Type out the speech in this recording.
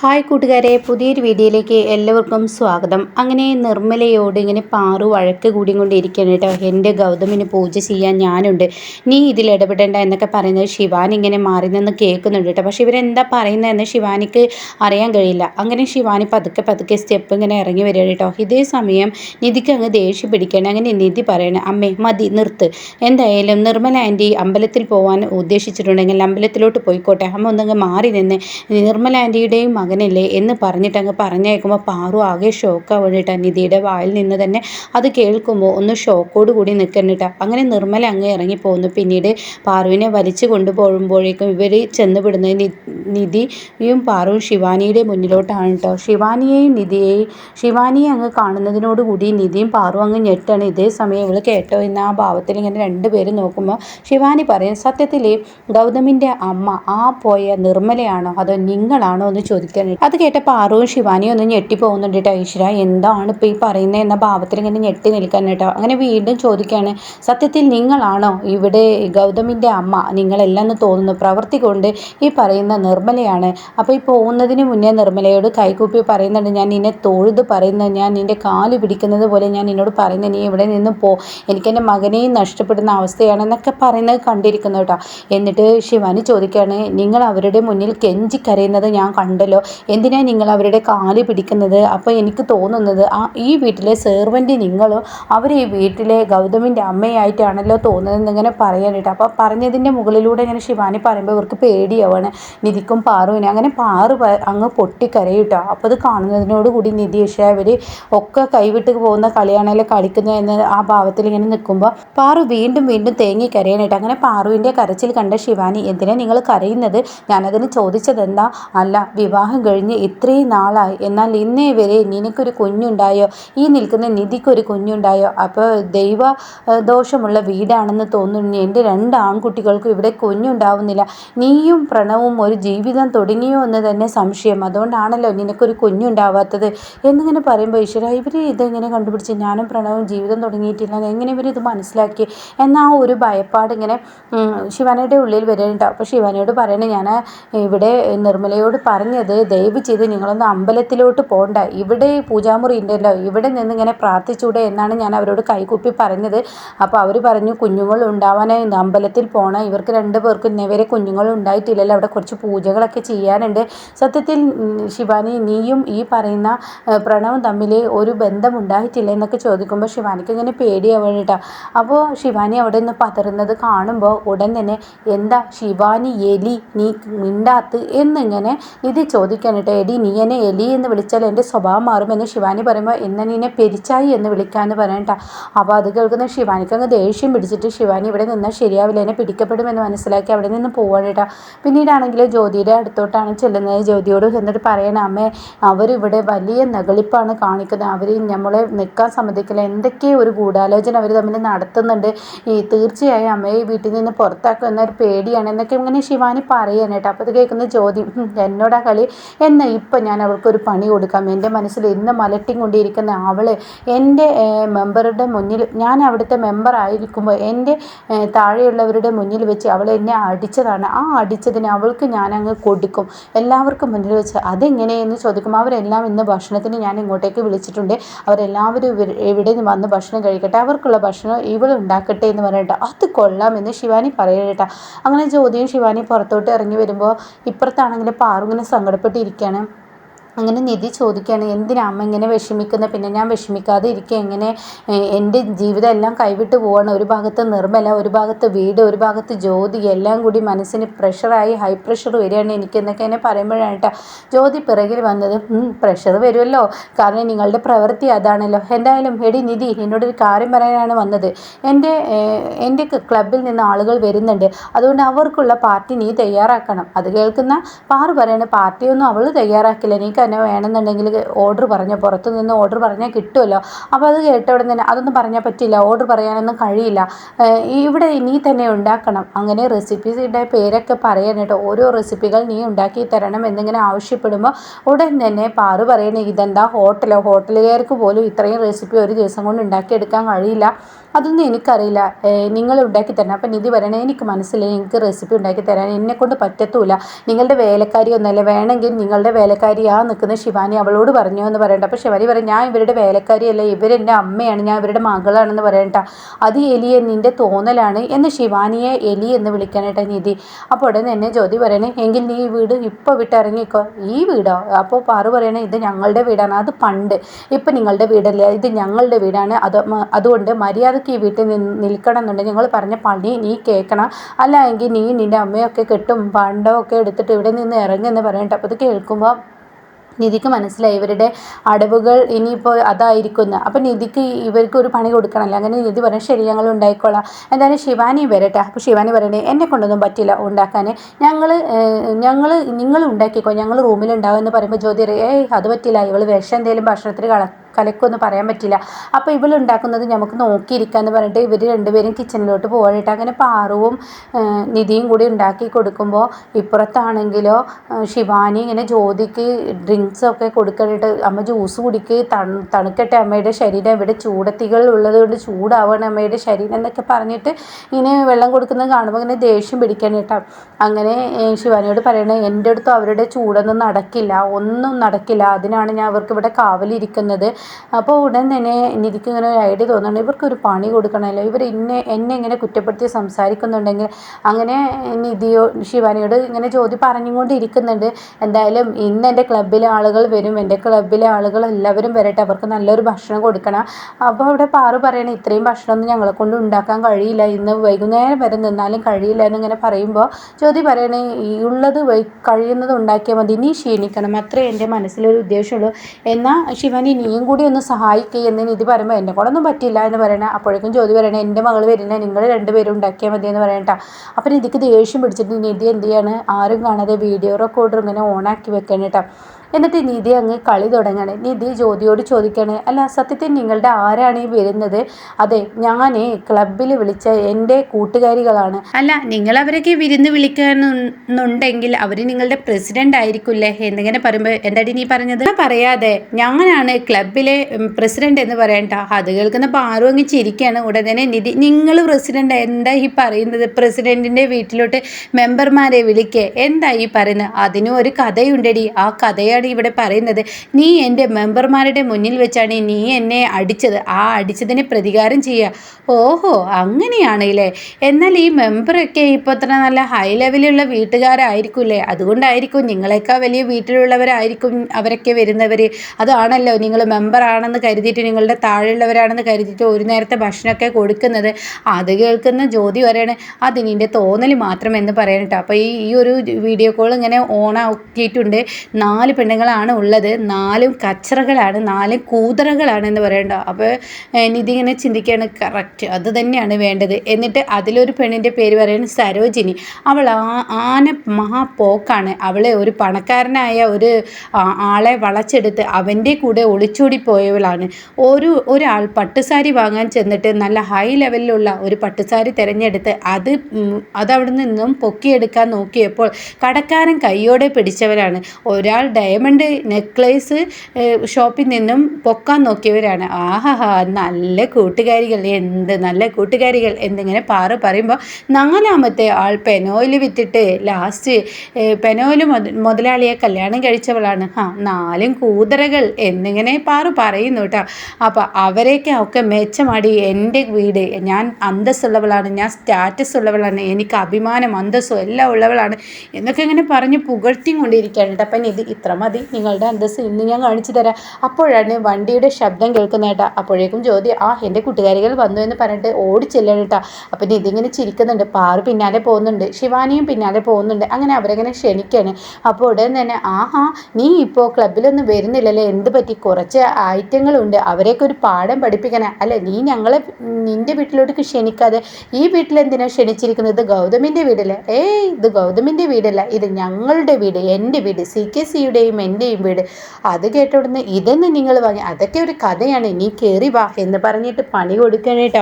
Hi കൂട്ടുകാരെ പുതിയൊരു വീഡിയോയിലേക്ക് എല്ലാവർക്കും സ്വാഗതം. അങ്ങനെ നിർമ്മലയോട് ഇങ്ങനെ പാറു വഴക്ക് കൂടി കൊണ്ടിരിക്കുകയാണ് കേട്ടോ. എന്റെ ഗൗതമിന് പൂജ ചെയ്യാൻ ഞാനുണ്ട്. നീ ഇതിൽ ഇടപെടേണ്ട എന്നൊക്കെ പറയുന്നത് ശിവാനി ഇങ്ങനെ മാറി നിന്ന് കേൾക്കുന്നുണ്ട് കേട്ടോ. പക്ഷേ ഇവരെന്താ പറയുന്നതെന്ന് ശിവാനിക്ക് അറിയാൻ കഴിയില്ല. അങ്ങനെ ശിവാനി പതുക്കെ പതുക്കെ സ്റ്റെപ്പ് ഇങ്ങനെ ഇറങ്ങി വരികയാണ് കേട്ടോ. ഇതേ സമയം നിധിക്ക് അങ്ങ് ദേഷ്യം പിടിക്കണം അങ്ങനെ നിധി പറയണേ അമ്മേ മതി നിർത്ത്. എന്തായാലും നിർമ്മല ആന്റി അമ്പലത്തിൽ പോകാൻ ഉദ്ദേശിച്ചിട്ടുണ്ടെങ്കിൽ അമ്പലത്തിലോട്ട് പോയിക്കോട്ടെ. അമ്മ ഒന്നങ്ങ് മാറി നിന്ന് നിർമ്മല ആന്റിയുടെയും മകനല്ലേ എന്ന് പറഞ്ഞിട്ട് അങ്ങ് പറഞ്ഞേക്കുമ്പോൾ പാറു ആകെ ഷോക്കാവണിട്ട നിധിയുടെ വായിൽ നിന്ന് തന്നെ അത് കേൾക്കുമ്പോൾ ഒന്ന് ഷോക്കോട് കൂടി നിൽക്കണിട്ട അങ്ങനെ നിർമ്മല അങ്ങ് ഇറങ്ങിപ്പോകുന്നു പിന്നീട് പാറുവിനെ വലിച്ചു കൊണ്ടുപോകുമ്പോഴേക്കും ഇവർ ചെന്ന് വിടുന്നത് നിധിയും പാറുവും ശിവാനിയുടെ മുന്നിലോട്ടാണ് കേട്ടോ. ശിവാനിയെയും നിധിയെയും ശിവാനിയെ അങ്ങ് കാണുന്നതിനോടുകൂടി നിധിയും പാറും അങ്ങ് ഞെട്ടാണ് ഇതേ സമയം ഇവൾ കേട്ടോ എന്ന ആ ഭാവത്തിൽ ഇങ്ങനെ രണ്ടുപേരും നോക്കുമ്പോൾ ശിവാനി പറയും സത്യത്തിൽ ഗൗതമിന്റെ അമ്മ ആ പോയ നിർമ്മലയാണോ? അതോ നിങ്ങളാണോ? എന്ന് ചോദിക്കുക ചോദിക്കാൻ അത് കേട്ടപ്പോൾ ആറുവും ശിവാനിയും ഒന്ന് ഞെട്ടിപ്പോകുന്നുണ്ട് കേട്ടോ ഈശ്വര എന്താണ് ഇപ്പോൾ ഈ പറയുന്നത് എന്ന ഭാവത്തിൽ ഇങ്ങനെ ഞെട്ടി നിൽക്കാൻ കേട്ടോ. അങ്ങനെ വീണ്ടും ചോദിക്കുകയാണ് സത്യത്തിൽ നിങ്ങളാണോ ഇവിടെ ഗൗതമിന്റെ അമ്മ? നിങ്ങളെല്ലാം തോന്നുന്നു പ്രവൃത്തി കൊണ്ട് ഈ പറയുന്ന നിർമ്മലയാണ്. അപ്പോൾ ഈ പോകുന്നതിന് മുന്നേ നിർമ്മലയോട് കൈകൂപ്പി പറയുന്നുണ്ട് ഞാൻ നിന്നെ തൊഴുത് പറയുന്നത് ഞാൻ നിന്റെ കാൽ പിടിക്കുന്നത് പോലെ ഞാൻ നിന്നോട് പറയുന്നത് നീ ഇവിടെ നിന്ന് പോ. എനിക്കെന്റെ മകനെയും നഷ്ടപ്പെടുന്ന അവസ്ഥയാണെന്നൊക്കെ പറയുന്നത് കണ്ടിരിക്കുന്നു കേട്ടോ. എന്നിട്ട് ശിവാനി ചോദിക്കുകയാണ് നിങ്ങൾ അവരുടെ മുന്നിൽ കെഞ്ചി കരയുന്നത് ഞാൻ കണ്ടല്ലോ. എന്തിനാ നിങ്ങൾ അവരുടെ കാൽ പിടിക്കുന്നത്? അപ്പോൾ എനിക്ക് തോന്നുന്നത് ആ ഈ വീട്ടിലെ സെർവന്റ് നിങ്ങളും അവർ ഈ വീട്ടിലെ ഗൗതമിന്റെ അമ്മയായിട്ടാണല്ലോ തോന്നുന്നത് ഇങ്ങനെ പറയാനായിട്ട് അപ്പോൾ പറഞ്ഞതിന്റെ മുകളിലൂടെ ഇങ്ങനെ ശിവാനി പറയുമ്പോൾ ഇവർക്ക് പേടിയാവാണ്. നിധിക്കും പാറുവിനെ അങ്ങനെ പാറു അങ്ങ് പൊട്ടിക്കരയിട്ടോ അപ്പോൾ അത് കാണുന്നതിനോട് കൂടി നിധി പക്ഷേ അവർ ഒക്കെ കൈവിട്ട് പോകുന്ന കളിയാണല്ലോ കളിക്കുന്നത് എന്ന് ആ ഭാവത്തിൽ ഇങ്ങനെ നിൽക്കുമ്പോൾ പാറു വീണ്ടും വീണ്ടും തേങ്ങി കരയാനായിട്ട് അങ്ങനെ പാറുവിന്റെ കരച്ചിൽ കണ്ട ശിവാനി എന്തിനാ നിങ്ങൾ കരയുന്നത്? ഞാനതിന് ചോദിച്ചതെന്താ? അല്ല വിവാഹം വിവാഹം കഴിഞ്ഞ് ഇത്രയും നാളായി. എന്നാൽ ഇന്നേ വരെ നിനക്കൊരു കുഞ്ഞുണ്ടായോ? ഈ നിൽക്കുന്ന നിധിക്കൊരു കുഞ്ഞുണ്ടായോ? അപ്പോൾ ദൈവ ദോഷമുള്ള വീടാണെന്ന് തോന്നുന്നു. എന്റെ രണ്ട് ആൺകുട്ടികൾക്കും ഇവിടെ കുഞ്ഞുണ്ടാവുന്നില്ല. നീയും പ്രണവും ഒരു ജീവിതം തുടങ്ങിയോ എന്ന് തന്നെ സംശയം. അതുകൊണ്ടാണല്ലോ നിനക്കൊരു കുഞ്ഞുണ്ടാവാത്തത്. എന്നിങ്ങനെ പറയുമ്പോൾ ഈശ്വര ഇവർ ഇതെങ്ങനെ കണ്ടുപിടിച്ച്? ഞാനും പ്രണവും ജീവിതം തുടങ്ങിയിട്ടില്ല. എങ്ങനെ ഇവർ ഇത് മനസ്സിലാക്കി? എന്നാ ഒരു ഭയപ്പാട് ഇങ്ങനെ ശിവനയുടെ ഉള്ളിൽ വരുന്നുണ്ടാവും അപ്പോൾ ശിവനയോട് പറയണേ ഞാൻ ഇവിടെ നിർമ്മലയോട് പറഞ്ഞത് ദയവ് ചെയ്ത് നിങ്ങളൊന്ന് അമ്പലത്തിലോട്ട് പോകണ്ട. ഇവിടെ പൂജാമുറി ഉണ്ടല്ലോ. ഇവിടെ നിന്ന് ഇങ്ങനെ പ്രാർത്ഥിച്ചൂടെ എന്നാണ് ഞാൻ അവരോട് കൈകൂപ്പി പറഞ്ഞത്. അപ്പോൾ അവർ പറഞ്ഞു കുഞ്ഞുങ്ങൾ ഉണ്ടാവാനായി അമ്പലത്തിൽ പോകണം ഇവർക്ക് രണ്ട് പേർക്കും ഇന്നേവരെ കുഞ്ഞുങ്ങൾ ഉണ്ടായിട്ടില്ലല്ലോ. അവിടെ കുറച്ച് പൂജകളൊക്കെ ചെയ്യാനുണ്ട്. സത്യത്തിൽ ശിവാനി നീയും ഈ പറയുന്ന പ്രണവും തമ്മിൽ ഒരു ബന്ധം ഉണ്ടായിട്ടില്ല എന്നൊക്കെ ചോദിക്കുമ്പോൾ ശിവാനിക്ക് ഇങ്ങനെ പേടിയാവണം അപ്പോൾ ശിവാനി അവിടെ നിന്ന് പതറുന്നത് കാണുമ്പോൾ ഉടൻ തന്നെ എന്താ ശിവാനി എലി നീ മിണ്ടാത്ത്? എന്നിങ്ങനെ ഇത് ചോദിക്കും ചോദിക്കാൻ കേട്ടോ എടി നീ എന്നെ എലി എന്ന് വിളിച്ചാൽ എന്റെ സ്വഭാവം മാറുമെന്ന് ശിവാനി പറയുമ്പോൾ എന്നെ നീനെ പെരിച്ചായി എന്ന് വിളിക്കാമെന്ന് പറയണ്ട അപ്പോൾ അത് കേൾക്കുന്ന ശിവാനിക്ക് അങ്ങ് ദേഷ്യം പിടിച്ചിട്ട് ശിവാനി ഇവിടെ നിന്നാൽ ശരിയാവില്ല എന്നെ പിടിക്കപ്പെടുമെന്ന് മനസ്സിലാക്കി അവിടെ നിന്ന് പോവാണ് കേട്ടോ പിന്നീടാണെങ്കിൽ ജ്യോതിയുടെ അടുത്തോട്ടാണ് ചെല്ലുന്നത്. ജ്യോതിയോട് എന്നിട്ട് പറയണ അമ്മേ അവരിവിടെ വലിയ നകളിപ്പാണ് കാണിക്കുന്നത്. അവർ നമ്മളെ നിൽക്കാൻ സമ്മതിക്കില്ല. എന്തൊക്കെ ഒരു ഗൂഢാലോചന അവർ തമ്മിൽ നടത്തുന്നുണ്ട്. ഈ തീർച്ചയായും അമ്മയെ വീട്ടിൽ നിന്ന് പുറത്താക്കുന്ന ഒരു പേടിയാണ് എന്നൊക്കെ ഇങ്ങനെ ശിവാനി പറയാൻ അപ്പോൾ അത് കേൾക്കുന്ന ജ്യോതി എന്നോടാ കളി? എന്നാൽ ഇപ്പം ഞാൻ അവൾക്കൊരു പണി കൊടുക്കാം. എന്റെ മനസ്സിൽ ഇന്ന് മലട്ടിക്കൊണ്ടിരിക്കുന്ന അവളെ എന്റെ മെമ്പറുടെ മുന്നിൽ ഞാൻ അവിടുത്തെ മെമ്പർ ആയിരിക്കുമ്പോൾ എന്റെ താഴെയുള്ളവരുടെ മുന്നിൽ വെച്ച് അവൾ എന്നെ അടിച്ചതാണ്. ആ അടിച്ചതിന് അവൾക്ക് ഞാൻ അങ്ങ് കൊടുക്കും. എല്ലാവർക്കും മുന്നിൽ വെച്ച് അതെങ്ങനെയെന്ന് ചോദിക്കും. അവരെല്ലാം ഇന്ന് ഭക്ഷണത്തിന് ഞാൻ ഇങ്ങോട്ടേക്ക് വിളിച്ചിട്ടുണ്ട്. അവരെല്ലാവരും ഇവിടെ നിന്ന് വന്ന് ഭക്ഷണം കഴിക്കട്ടെ? അവർക്കുള്ള ഭക്ഷണം ഇവൾ ഉണ്ടാക്കട്ടെ എന്ന് പറയട്ടെ അത് കൊള്ളാം എന്ന് ശിവാനി പറയട്ടെ. അങ്ങനെ ജ്യോതിയും ശിവാനി പുറത്തോട്ട് ഇറങ്ങി വരുമ്പോൾ ഇപ്പുറത്താണെങ്കിൽ പാറുങ്ങനെ സങ്കടപ്പെട്ട് ഇരിക്കുകയാണ് അങ്ങനെ നിധി ചോദിക്കുകയാണ് എന്തിനാ അമ്മ ഇങ്ങനെ വിഷമിക്കുന്നത് പിന്നെ ഞാൻ വിഷമിക്കാതെ ഇരിക്കുക എങ്ങനെ എന്റെ ജീവിതം എല്ലാം കൈവിട്ട് പോവാണ്. ഒരു ഭാഗത്ത് നിർമ്മല ഒരു ഭാഗത്ത് വീട് ഒരു ഭാഗത്ത് ജ്യോതി എല്ലാം കൂടി മനസ്സിന് പ്രഷറായി ഹൈ പ്രഷർ വരികയാണ് എനിക്ക് എന്നൊക്കെ എന്നെ പറയുമ്പോഴാണ് ജ്യോതി പിറകിൽ വന്നത്. പ്രഷർ വരുമല്ലോ കാരണം നിങ്ങളുടെ പ്രവൃത്തി അതാണല്ലോ. എന്തായാലും എടി നിധി എന്നോടൊരു കാര്യം പറയാനാണ് വന്നത്. എന്റെ എന്റെ ക്ലബിൽ നിന്ന് ആളുകൾ വരുന്നുണ്ട്. അതുകൊണ്ട് അവർക്കുള്ള പാർട്ടി നീ തയ്യാറാക്കണം. അത് കേൾക്കുന്ന പാറു പറയണ പാർട്ടിയൊന്നും അവൾ തയ്യാറാക്കില്ല. നീ തന്നെ വേണമെന്നുണ്ടെങ്കിൽ ഓർഡർ പറഞ്ഞ പുറത്തു നിന്ന് ഓർഡർ പറഞ്ഞാൽ കിട്ടുമല്ലോ. അപ്പോൾ അത് കേട്ട ഉടൻ തന്നെ അതൊന്നും പറഞ്ഞാൽ പറ്റില്ല ഓർഡർ പറയാനൊന്നും കഴിയില്ല. ഇവിടെ നീ തന്നെ ഉണ്ടാക്കണം. അങ്ങനെ റെസിപ്പീസിന്റെ പേരൊക്കെ പറയാൻ ഓരോ റെസിപ്പികൾ നീ ഉണ്ടാക്കി തരണം എന്നിങ്ങനെ ആവശ്യപ്പെടുമ്പോൾ ഉടൻ തന്നെ പാറു പറയണേ ഇതെന്താ ഹോട്ടലോ ഹോട്ടലുകാർക്ക് പോലും ഇത്രയും റെസിപ്പി ഒരു ദിവസം കൊണ്ട് ഉണ്ടാക്കിയെടുക്കാൻ കഴിയില്ല. അതൊന്നും എനിക്കറിയില്ല. നിങ്ങൾ ഉണ്ടാക്കി തരണം. അപ്പം നിധി പറയണേ എനിക്ക് മനസ്സിലായി. എനിക്ക് റെസിപ്പി ഉണ്ടാക്കി തരാൻ എന്നെ കൊണ്ട് പറ്റത്തൂല. നിങ്ങളുടെ വേലക്കാരി ഒന്നല്ല വേണമെങ്കിൽ നിങ്ങളുടെ വേലക്കാരി ആ നിൽക്കുന്ന ശിവാനി അവളോട് പറഞ്ഞു എന്ന് പറയണ്ട. അപ്പോൾ ശിവാനി പറയും ഞാൻ ഇവരുടെ വേലക്കാരിയല്ല ഇവരെന്റെ അമ്മയാണ് ഞാൻ ഇവരുടെ മകളാണെന്ന് പറയണ്ട. അത് എലി നിന്റെ തോന്നലാണ് എന്ന് ശിവാനിയെ എലി എന്ന് വിളിക്കാനായിട്ട് നിധി. അപ്പോൾ ഉടനെ എന്നെ ജ്യോതി പറയണേ എങ്കിൽ നീ ഈ വീട് ഇപ്പോൾ വിട്ടിറങ്ങിക്കോ. ഈ വീടോ? അപ്പോൾ പാറു പറയണേ ഇത് ഞങ്ങളുടെ വീടാണ് അത് പണ്ട്. ഇപ്പം നിങ്ങളുടെ വീടല്ല ഇത് ഞങ്ങളുടെ വീടാണ്. അത് അതുകൊണ്ട് മര്യാദയ്ക്ക് ഈ വീട്ടിൽ നിന്ന് നിൽക്കണം എന്നുണ്ടെങ്കിൽ ഞങ്ങൾ പറഞ്ഞ പണി നീ കേൾക്കണം. അല്ല എങ്കിൽ നീ നിന്റെ അമ്മയൊക്കെ കെട്ടും പണ്ടമൊക്കെ എടുത്തിട്ട് ഇവിടെ നിന്ന് ഇറങ്ങുമെന്ന് പറയട്ടെ അപ്പോൾ ഇത് കേൾക്കുമ്പോൾ നിധിക്ക് മനസ്സിലായി. ഇവരുടെ അടവുകൾ ഇനിയിപ്പോൾ അതായിരിക്കുന്നു. അപ്പം നിധിക്ക് ഇവർക്ക് ഒരു പണി കൊടുക്കണമല്ലോ? അങ്ങനെ നിധി പറഞ്ഞു ശരി ഞങ്ങൾ ഉണ്ടായിക്കോളാം. എന്തായാലും ശിവാനി വരട്ടെ? അപ്പോൾ ശിവാനി പറയണേ എന്നെ കൊണ്ടൊന്നും പറ്റില്ല ഉണ്ടാക്കാൻ ഞങ്ങൾ ഞങ്ങൾ നിങ്ങൾ ഉണ്ടാക്കിക്കോ. ഞങ്ങൾ റൂമിലുണ്ടാവും എന്ന് പറയുമ്പോൾ ജ്യോതി ഏയ് അത് പറ്റില്ല. ഇവൾ വിഷം എന്തെങ്കിലും ഭക്ഷണത്തിൽ കള കലക്കൊന്നും പറയാൻ പറ്റില്ല. അപ്പോൾ ഇവളുണ്ടാക്കുന്നത് നമുക്ക് നോക്കിയിരിക്കാന്ന് പറഞ്ഞിട്ട് ഇവർ രണ്ടുപേരും കിച്ചണിലോട്ട് പോകാനായിട്ട് അങ്ങനെ പാറുവും നിധിയും കൂടി ഉണ്ടാക്കി കൊടുക്കുമ്പോൾ ഇപ്പുറത്താണെങ്കിലോ ശിവാനി ഇങ്ങനെ ജ്യോതിക്ക് ഡ്രിങ്ക്സൊക്കെ കൊടുക്കാനായിട്ട് അമ്മ ജ്യൂസ് കുടിക്ക് തണു തണുക്കട്ടെ അമ്മയുടെ ശരീരം. ഇവിടെ ചൂടത്തികൾ ഉള്ളത് കൊണ്ട് ചൂടാവണം അമ്മയുടെ ശരീരം എന്നൊക്കെ പറഞ്ഞിട്ട് ഇങ്ങനെ വെള്ളം കൊടുക്കുന്നത് കാണുമ്പോൾ ഇങ്ങനെ ദേഷ്യം പിടിക്കാനായിട്ടാണ് അങ്ങനെ ശിവാനിയോട് പറയണത് എന്റെ അടുത്തും അവരുടെ ചൂടൊന്നും നടക്കില്ല. ഒന്നും നടക്കില്ല. അതിനാണ് ഞാൻ അവർക്ക് ഇവിടെ കാവലിരിക്കുന്നത്. അപ്പോൾ ഉടൻ തന്നെ നിധിക്ക് ഇങ്ങനെ ഒരു ഐഡിയ തോന്നുന്നുണ്ട്. ഇവർക്കൊരു പണി കൊടുക്കണമല്ലോ. ഇവർ ഇന്നെ എന്നെ ഇങ്ങനെ കുറ്റപ്പെടുത്തി സംസാരിക്കുന്നുണ്ടെങ്കിൽ അങ്ങനെ നിധിയോ ശിവാനിയോട് ഇങ്ങനെ ചോദ്യം പറഞ്ഞുകൊണ്ടിരിക്കുന്നുണ്ട്. എന്തായാലും ഇന്ന് എന്റെ ക്ലബ്ബിലെ ആളുകൾ വരും. എന്റെ ക്ലബ്ബിലെ ആളുകൾ എല്ലാവരും വരട്ടെ. അവർക്ക് നല്ലൊരു ഭക്ഷണം കൊടുക്കണം. അപ്പോൾ അവിടെ പാറു പറയണേ ഇത്രയും ഭക്ഷണമൊന്നും ഞങ്ങളെ കൊണ്ട് ഉണ്ടാക്കാൻ കഴിയില്ല. ഇന്ന് വൈകുന്നേരം വരെ നിന്നാലും കഴിയില്ല എന്നിങ്ങനെ പറയുമ്പോൾ ചോദ്യം പറയണേ ഈ ഉള്ളത് കഴിയുന്നത് ഉണ്ടാക്കിയാൽ മതി. നീ ക്ഷീണിക്കണം. അത്രേ എന്റെ മനസ്സിലൊരു ഉദ്ദേശമുള്ളൂ. എന്നാൽ ശിവാനി നീയും കൂടി ഒന്ന് സഹായിക്കുക എന്ന് നിധി പറയുമ്പോൾ എന്നെ കൊണ്ടൊന്നും പറ്റില്ല എന്ന് പറയണേ. അപ്പോഴേക്കും ജ്യോതി പറയണേ എന്റെ മകൾ വരുന്ന നിങ്ങൾ രണ്ടുപേരും ഉണ്ടാക്കിയാൽ മതി എന്ന് പറയണ്ട അപ്പം നിധിക്ക് ദേഷ്യം പിടിച്ചിട്ട് നിധി എന്ത് ചെയ്യാണ്? ആരും കാണാതെ വീഡിയോ റെക്കോർഡർ ഇങ്ങനെ ഓണാക്കി വെക്കണം കേട്ടോ എന്നിട്ട് നിധി അങ്ങ് കളി തുടങ്ങാണ്. നിധി ജ്യോതിയോട് ചോദിക്കണേ അല്ല സത്യത്തിൽ നിങ്ങളുടെ ആരാണ് ഈ വരുന്നത്? അതെ ഞാൻ ക്ലബിൽ വിളിച്ച എന്റെ കൂട്ടുകാരികളാണ്. അല്ല നിങ്ങൾ അവരൊക്കെ വിരുന്ന് വിളിക്കാനുണ്ടെങ്കിൽ അവർ നിങ്ങളുടെ പ്രസിഡന്റ് ആയിരിക്കില്ലേ? എന്നിങ്ങനെ പറയുമ്പോൾ എന്താടി നീ പറഞ്ഞത്? പറയാതെ ഞാനാണ് ക്ലബിലെ പ്രസിഡന്റ് എന്ന് പറയണ്ട. അത് കേൾക്കുന്ന പാറു അങ്ങ് ചിരിക്കുകയാണ് ഉടനെ നിധി നിങ്ങൾ പ്രസിഡന്റ് എന്താ ഈ പറയുന്നത്? പ്രസിഡന്റിന്റെ വീട്ടിലോട്ട് മെമ്പർമാരെ വിളിക്കേ. എന്താ ഈ പറയുന്നത്? അതിനും ഒരു കഥയുണ്ടടി ആ കഥയാണ് കാര്യമാണ് ഇവിടെ പറയുന്നത്. നീ എന്റെ മെമ്പർമാരുടെ മുന്നിൽ വെച്ചാണ് നീ എന്നെ അടിച്ചത്. ആ അടിച്ചതിന് പ്രതികാരം ചെയ്യുക. ഓഹോ അങ്ങനെയാണല്ലേ? എന്നാൽ ഈ മെമ്പറൊക്കെ ഇപ്പോൾ അത്ര നല്ല ഹൈ ലെവലുള്ള വീട്ടുകാരായിരിക്കുമല്ലേ അതുകൊണ്ടായിരിക്കും നിങ്ങളെക്കാൾ വലിയ വീട്ടിലുള്ളവരായിരിക്കും അവരൊക്കെ വരുന്നവർ അതാണല്ലോ നിങ്ങൾ മെമ്പറാണെന്ന് കരുതിയിട്ട് നിങ്ങളുടെ താഴെയുള്ളവരാണെന്ന് കരുതിയിട്ട് ഒരു നേരത്തെ ഭക്ഷണമൊക്കെ കൊടുക്കുന്നത്. അത് കേൾക്കുന്ന ജ്യോതി പറയണേ അത് നിന്റെ തോന്നൽ മാത്രം എന്ന് പറയണട്ടോ അപ്പോൾ ഈ ഈ ഒരു വീഡിയോ കോൾ ഇങ്ങനെ ഓൺ ആക്കിയിട്ടുണ്ട്. നാല് പെണ്ണുങ്ങളാണ് ഉള്ളത്. നാലും കച്ചറകളാണ് നാലും കൂതറകളാണ് എന്ന് പറയണ്ട. അപ്പോൾ നിധി ഇങ്ങനെ ചിന്തിക്കുകയാണ് കറക്റ്റ് അത് തന്നെയാണ് വേണ്ടത്. എന്നിട്ട് അതിലൊരു പെണ്ണിന്റെ പേര് പറയുന്നത് സരോജിനി. അവൾ ആ ആന മഹാപോക്കാണ്. അവളെ ഒരു പണക്കാരനായ ഒരു ആളെ വളച്ചെടുത്ത് അവന്റെ കൂടെ ഒളിച്ചോടി പോയവളാണ്. ഒരു ഒരാൾ പട്ടുസാരി വാങ്ങാൻ ചെന്നിട്ട് നല്ല ഹൈ ലെവലിലുള്ള ഒരു പട്ടുസാരി തിരഞ്ഞെടുത്ത് അത് അതവിടെ നിന്നും പൊക്കിയെടുക്കാൻ നോക്കിയപ്പോൾ കടക്കാരൻ കൈയോടെ പിടിച്ചവരാണ്. ഒരാൾ ഡയ ഡയമണ്ട് നെക്ലേസ് ഷോപ്പിൽ നിന്നും പൊക്കാൻ നോക്കിയവരാണ്. ആഹാ നല്ല കൂട്ടുകാരികൾ. എന്ത് നല്ല കൂട്ടുകാരികൾ എന്നിങ്ങനെ പാറ പറയുമ്പോൾ നാലാമത്തെ ആൾ പെനോയിൽ വിറ്റിട്ട് ലാസ്റ്റ് പെനോയിൽ മുതലാളിയെ കല്യാണം കഴിച്ചവളാണ്. ആ നാലും കൂതറകൾ എന്നിങ്ങനെ പാറു പറയുന്നു കേട്ടോ. അപ്പോൾ അവരെയൊക്കെ ഒക്കെ മെച്ചമാടി എന്റെ വീട് ഞാൻ അന്തസ്സുള്ളവളാണ് ഞാൻ സ്റ്റാറ്റസ് ഉള്ളവളാണ് എനിക്ക് അഭിമാനം അന്തസ്സും എല്ലാം ഉള്ളവളാണ് എന്നൊക്കെ ഇങ്ങനെ പറഞ്ഞ് പുകഴ്ത്തി കൊണ്ടിരിക്കുകയാണ് കേട്ടോ. അപ്പം ഇത് ഇത്ര മതി നിങ്ങളുടെ അന്തസ് ഇന്ന് ഞാൻ കാണിച്ചു തരാം. അപ്പോഴാണ് വണ്ടിയുടെ ശബ്ദം കേൾക്കുന്നേട്ടാ അപ്പോഴേക്കും ജ്യോതി ആ എന്റെ കൂട്ടുകാരികൾ വന്നു എന്ന് പറഞ്ഞിട്ട് ഓടിച്ചെല്ലണം കേട്ടാ. അപ്പം ഇതിങ്ങനെ ചിരിക്കുന്നുണ്ട്. പാറു പിന്നാലെ പോകുന്നുണ്ട്. ശിവാനിയും പിന്നാലെ പോകുന്നുണ്ട്. അങ്ങനെ അവരങ്ങനെ ക്ഷണിക്കാണ്. അപ്പോൾ ഉടൻ തന്നെ ആഹാ നീ ഇപ്പോൾ ക്ലബിലൊന്നും വരുന്നില്ലല്ലേ? എന്ത് പറ്റി? കുറച്ച് ഐറ്റങ്ങളുണ്ട്. അവരെയൊക്കെ ഒരു പാഠം പഠിപ്പിക്കണേ. അല്ലെ നീ ഞങ്ങളെ നിന്റെ വീട്ടിലോട്ട് ക്ഷണിക്കാതെ ഈ വീട്ടിൽ എന്തിനാണ് ക്ഷണിച്ചിരിക്കുന്നത്? ഗൗതമിന്റെ വീടല്ലേ? ഏയ് ഇത് ഗൗതമിന്റെ വീടല്ല. ഇത് ഞങ്ങളുടെ വീട്. എന്റെ വീട്. സി കെ സിയുടെയും വീടും എന്റെയും വീട്. അത് കേട്ട ഉടനെ ഇതെന്ന് നിങ്ങൾ വാങ്ങി. അതൊക്കെ ഒരു കഥയാണ്. നീ കയറി വാ എന്ന് പറഞ്ഞിട്ട് പണി കൊടുക്കണം കേട്ടോ